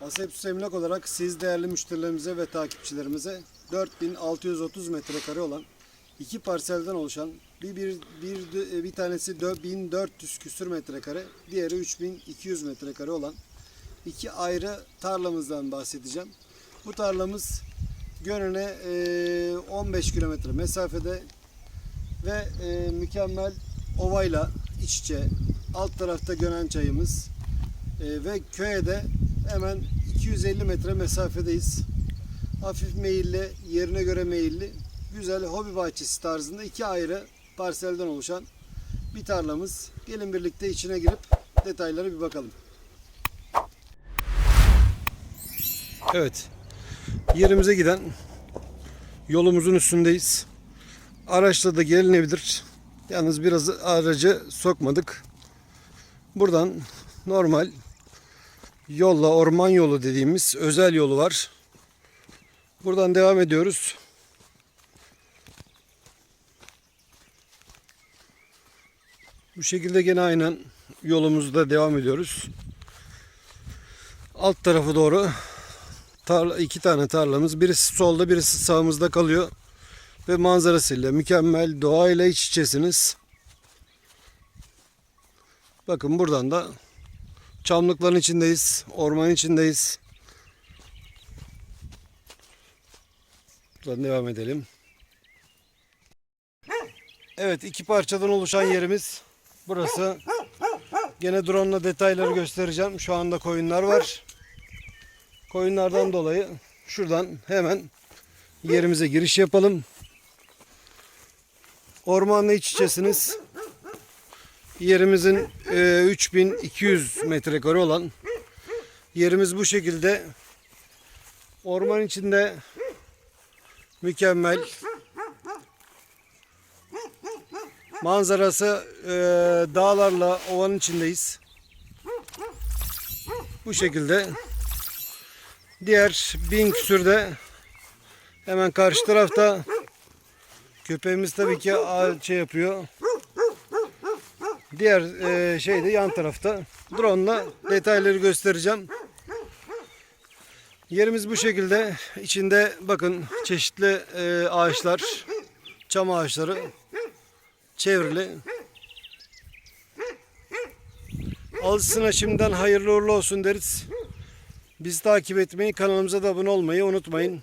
Sepsus Emlak olarak siz değerli müşterilerimize ve takipçilerimize 4630 metrekare olan iki parselden oluşan bir, bir, bir, bir tanesi dö- 1400 küsür metrekare, diğeri 3200 metrekare olan iki ayrı tarlamızdan bahsedeceğim. Bu tarlamız Gönen'e e, 15 kilometre mesafede ve e, mükemmel ovayla iç içe. Alt tarafta Gönen çayımız e, ve köye de hemen 250 metre mesafedeyiz. Hafif meyilli, yerine göre meyilli, güzel hobi bahçesi tarzında iki ayrı parselden oluşan bir tarlamız. Gelin birlikte içine girip detaylara bir bakalım. Evet. Yerimize giden yolumuzun üstündeyiz. Araçla da gelinebilir. Yalnız biraz aracı sokmadık. Buradan normal yolla orman yolu dediğimiz özel yolu var. Buradan devam ediyoruz. Bu şekilde gene aynen yolumuzda devam ediyoruz. Alt tarafı doğru tarla, iki tane tarlamız. Birisi solda birisi sağımızda kalıyor. Ve manzarasıyla mükemmel doğayla iç içesiniz. Bakın buradan da çamlıkların içindeyiz. Ormanın içindeyiz. Buradan devam edelim. Evet iki parçadan oluşan yerimiz burası. Gene drone ile detayları göstereceğim. Şu anda koyunlar var. Koyunlardan dolayı şuradan hemen yerimize giriş yapalım. Ormanla iç içesiniz. Yerimizin e, 3200 metrekare olan yerimiz bu şekilde. Orman içinde mükemmel. Manzarası e, dağlarla ovanın içindeyiz. Bu şekilde. Diğer bin küsürde hemen karşı tarafta köpeğimiz tabii ki şey yapıyor. Diğer e, şey de yan tarafta. Drone'la detayları göstereceğim. Yerimiz bu şekilde. İçinde bakın çeşitli e, ağaçlar, çam ağaçları çevrili. Alışsına şimdiden hayırlı uğurlu olsun deriz. Bizi takip etmeyi, kanalımıza da abone olmayı unutmayın.